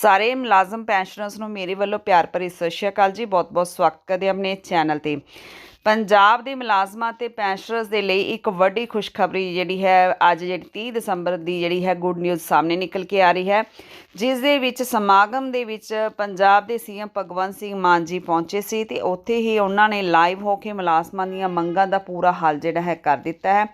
ਸਾਰੇ ਮੁਲਾਜ਼ਮ ਪੈਨਸ਼ਨਰਸ ਨੂੰ ਮੇਰੇ ਵੱਲੋਂ ਪਿਆਰ ਭਰੀ ਸਤਿ ਸ਼੍ਰੀ ਅਕਾਲ ਜੀ। ਬਹੁਤ-ਬਹੁਤ ਸਵਾਗਤ ਕਰਦੇ ਆਪਣੇ ਚੈਨਲ ਤੇ। ਪੰਜਾਬ ਦੇ ਮੁਲਾਜ਼ਮਾਂ ਤੇ ਪੈਨਸ਼ਨਰਸ ਦੇ ਲਈ ਇੱਕ ਵੱਡੀ ਖੁਸ਼ਖਬਰੀ ਜਿਹੜੀ ਹੈ ਅੱਜ ਜਿਹੜੀ 30 ਦਸੰਬਰ ਦੀ ਜਿਹੜੀ ਹੈ ਗੁੱਡ ਨਿਊਜ਼ ਸਾਹਮਣੇ ਨਿਕਲ ਕੇ ਆ ਰਹੀ ਹੈ, ਜਿਸ ਦੇ ਵਿੱਚ ਸਮਾਗਮ ਦੇ ਵਿੱਚ ਪੰਜਾਬ ਦੇ ਸੀਐਮ ਭਗਵੰਤ ਸਿੰਘ ਮਾਨ ਜੀ ਪਹੁੰਚੇ ਸੀ ਤੇ ਉੱਥੇ ਹੀ ਉਹਨਾਂ ਨੇ ਲਾਈਵ ਹੋ ਕੇ ਮੁਲਾਜ਼ਮਾਂ ਦੀਆਂ ਮੰਗਾਂ ਦਾ ਪੂਰਾ ਹੱਲ ਜਿਹੜਾ ਹੈ ਕਰ ਦਿੱਤਾ ਹੈ।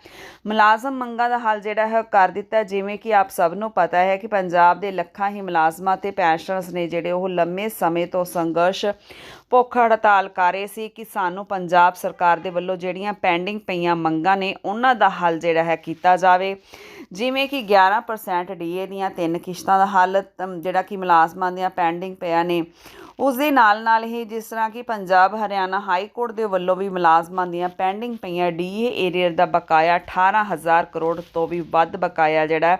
ਮੁਲਾਜ਼ਮ ਮੰਗਾਂ ਦਾ ਹੱਲ ਜਿਹੜਾ ਹੈ ਉਹ ਕਰ ਦਿੱਤਾ, ਜਿਵੇਂ ਕਿ ਆਪ ਸਭ ਨੂੰ ਪਤਾ ਹੈ ਕਿ ਪੰਜਾਬ ਦੇ ਲੱਖਾਂ ਹੀ ਮੁਲਾਜ਼ਮਾਂ ਤੇ ਪੈਨਸ਼ਨਰਸ ਨੇ ਜਿਹੜੇ ਉਹ ਲੰਮੇ ਸਮੇਂ ਤੋਂ ਸੰਘਰਸ਼, ਭੁੱਖ ਹੜਤਾਲ ਕਰ ਰਹੇ ਸੀ ਕਿ ਸਾਨੂੰ ਪੰਜਾਬ ਸਰਕਾਰ ਦੇ ਵੱਲੋਂ ਜਿਹੜੀਆਂ ਪੈਂਡਿੰਗ ਪਈਆਂ ਮੰਗਾਂ ਨੇ, ਉਹਨਾਂ ਦਾ ਹੱਲ ਜਿਹੜਾ ਹੈ ਕੀਤਾ ਜਾਵੇ। ਜਿਵੇਂ ਕਿ 11% ਡੀਏ ਦੀਆਂ ਤਿੰਨ ਕਿਸ਼ਤਾਂ ਦਾ ਹੱਲ ਜਿਹੜਾ ਕਿ ਮੁਲਾਜ਼ਮਾਂ ਦੀਆਂ ਪੈਂਡਿੰਗ ਪਿਆ ਨੇ ਉਸ ਦੇ ਨਾਲ ਨਾਲ ਹੀ ਜਿਸ ਤਰ੍ਹਾਂ ਕਿ ਪੰਜਾਬ ਹਰਿਆਣਾ ਹਾਈ ਕੋਰਟ ਦੇ ਵੱਲੋਂ ਵੀ ਮੁਲਾਜ਼ਮਾਂ ਦੀਆਂ ਪੈਂਡਿੰਗ ਪਈਆਂ ਡੀਏ ਏਰੀਅਰ ਦਾ ਬਕਾਇਆ 18000 ਕਰੋੜ ਤੋਂ ਵੀ ਵੱਧ ਬਕਾਇਆ ਜਿਹੜਾ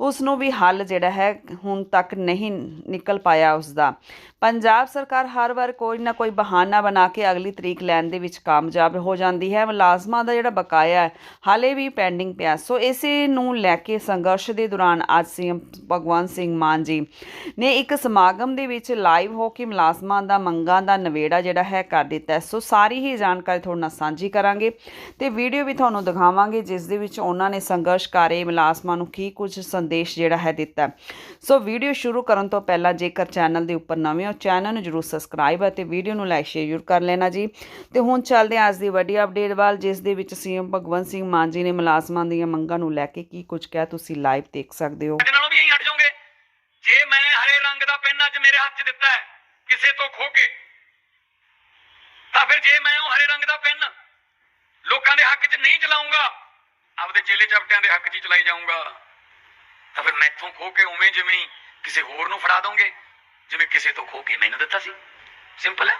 ਉਸ ਨੂੰ ਵੀ ਹੱਲ ਜਿਹੜਾ ਹੈ ਹੁਣ ਤੱਕ ਨਹੀਂ ਨਿਕਲ ਪਾਇਆ ਉਸ ਦਾ ਪੰਜਾਬ ਸਰਕਾਰ ਹਰ ਵਾਰ ਕੋਈ ਨਾ ਕੋਈ ਬਹਾਨਾ ਬਣਾ ਕੇ ਅਗਲੀ ਤਰੀਕ ਲੈਣ ਦੇ ਵਿੱਚ ਕਾਮਯਾਬ ਹੋ ਜਾਂਦੀ ਹੈ। ਮੁਲਾਜ਼ਮਾਂ ਦਾ ਜਿਹੜਾ ਬਕਾਇਆ ਹੈ, ਹਾਲੇ ਵੀ ਪੈਂਡਿੰਗ ਪਿਆ। ਸੋ ਇਸੇ ਨੂੰ ਲੈ ਕੇ ਸੰਘਰਸ਼ ਦੇ ਦੌਰਾਨ ਅੱਜ ਸੀਐਮ ਭਗਵੰਤ ਸਿੰਘ ਮਾਨ ਜੀ ਨੇ ਇੱਕ ਸਮਾਗਮ ਦੇ ਵਿੱਚ ਲਾਈਵ ਹੋ ਕੇ ਮੁਲਾਜ਼ਮਾਂ ਦਾ, ਮੰਗਾਂ ਦਾ ਨਵੇੜਾ ਜਿਹੜਾ ਹੈ ਕਰ ਦਿੱਤਾ ਸੋ ਸਾਰੀ ਹੀ ਜਾਣਕਾਰੀ ਤੁਹਾਡੇ ਨਾਲ ਸਾਂਝੀ ਕਰਾਂਗੇ ਤੇ ਵੀਡੀਓ ਵੀ ਤੁਹਾਨੂੰ ਦਿਖਾਵਾਂਗੇ, ਜਿਸ ਦੇ ਵਿੱਚ ਉਹਨਾਂ ਨੇ ਸੰਘਰਸ਼ ਕਰ ਮੁਲਾਜ਼ਮਾਂ ਨੂੰ ਕੀ ਕੁਝ ਸੰਦੇਸ਼ ਜਿਹੜਾ ਹੈ ਦਿੱਤਾ ਸੋ ਵੀਡੀਓ ਸ਼ੁਰੂ ਕਰਨ ਤੋਂ ਪਹਿਲਾਂ ਜੇਕਰ ਚੈਨਲ ਦੇ ਉੱਪਰ ਨਵੇਂ ਹੋ, ਚੈਨਲ ਨੂੰ ਜਰੂਰ ਸਬਸਕ੍ਰਾਈਬ ਅਤੇ ਵੀਡੀਓ ਨੂੰ ਲਾਈਕ, ਸ਼ੇਅਰ ਕਰ ਲੈਣਾ ਜੀ। ਤੇ ਹੁਣ ਚੱਲਦੇ ਅੱਜ ਦੀ ਵੱਡੀ ਅਪਡੇਟ ਵੱਲ, ਜਿਸ ਦੇ ਵਿੱਚ ਸੀਐਮ ਭਗਵੰਤ ਸਿੰਘ ਮਾਨ ਜੀ ਨੇ ਮੁਲਾਜ਼ਮਾਂ ਦੀਆਂ ਮੰਗਾਂ ਨੂੰ ਲੈ ਕੇ ਕੀ ਕੁਝ ਕਿਹਾ, ਤੁਸੀਂ ਲਾਈਵ ਦੇਖ ਸਕਦੇ ਹੋ। ਨਾਲੋਂ ਵੀ ਐਂ ਹਟ ਜਾਓਗੇ। ਜੇ ਮੈਂ ਹਰੇ ਰੰਗ ਦਾ ਪੈਨ ਅੱਜ ਮੇਰੇ ਹੱਥ 'ਚ ਦਿੱਤਾ ਹੈ ਕਿਸੇ ਤੋਂ ਖੋ ਕੇ। ਤਾਂ ਫਿਰ ਜੇ ਮੈਂ ਉਹ ਹਰੇ ਰੰਗ ਦਾ ਪੈਨ ਲੋਕਾਂ ਦੇ ਹੱਕ 'ਚ ਨਹੀਂ ਚਲਾਉਂਗਾ, ਆਪਦੇ ਚੇਲੇ ਚਪਟਿਆਂ ਦੇ ਹੱਕ 'ਚ ਚਲਾਈ ਜਾਊਂਗਾ, ਤਾਂ ਫਿਰ ਮੈਥੋਂ ਖੋ ਕੇ ਉਵੇਂ ਜਿਵੇਂ ਕਿਸੇ ਹੋਰ ਨੂੰ ਫੜਾ ਦੋਗੇ ਜਿਵੇਂ ਕਿਸੇ ਤੋਂ ਖੋ ਕੇ ਮੈਨੂੰ ਦਿੱਤਾ ਸੀ। ਸਿੰਪਲ ਹੈ।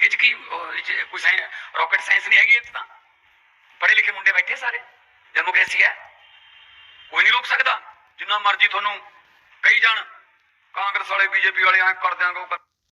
ਇਹ 'ਚ ਕੀ, ਉਹ, ਇਹ ਰਾਕਟ ਸਾਇੰਸ ਨਹੀਂ ਹੈਗੀ ਇਹ ਤਾਂ। ਪੜ੍ਹੇ ਲਿਖੇ ਮੁੰਡੇ ਬੈਠੇ ਸਾਰੇ। ਡੈਮੋਕ੍ਰੇਸੀ ਹੈ। ਕੋਈ ਨਹੀਂ ਰੋਕ ਸਕਦਾ। ਜਿੰਨਾ ਮਰਜ਼ੀ ਤੁਹਾਨੂੰ ਕਹੀ ਜਾਣ। ਕਾਂਗਰਸ ਵਾਲੇ, ਬੀਜੇਪੀ ਵਾਲੇ ਐਂ ਕਰ ਦਿਆਂਗੇ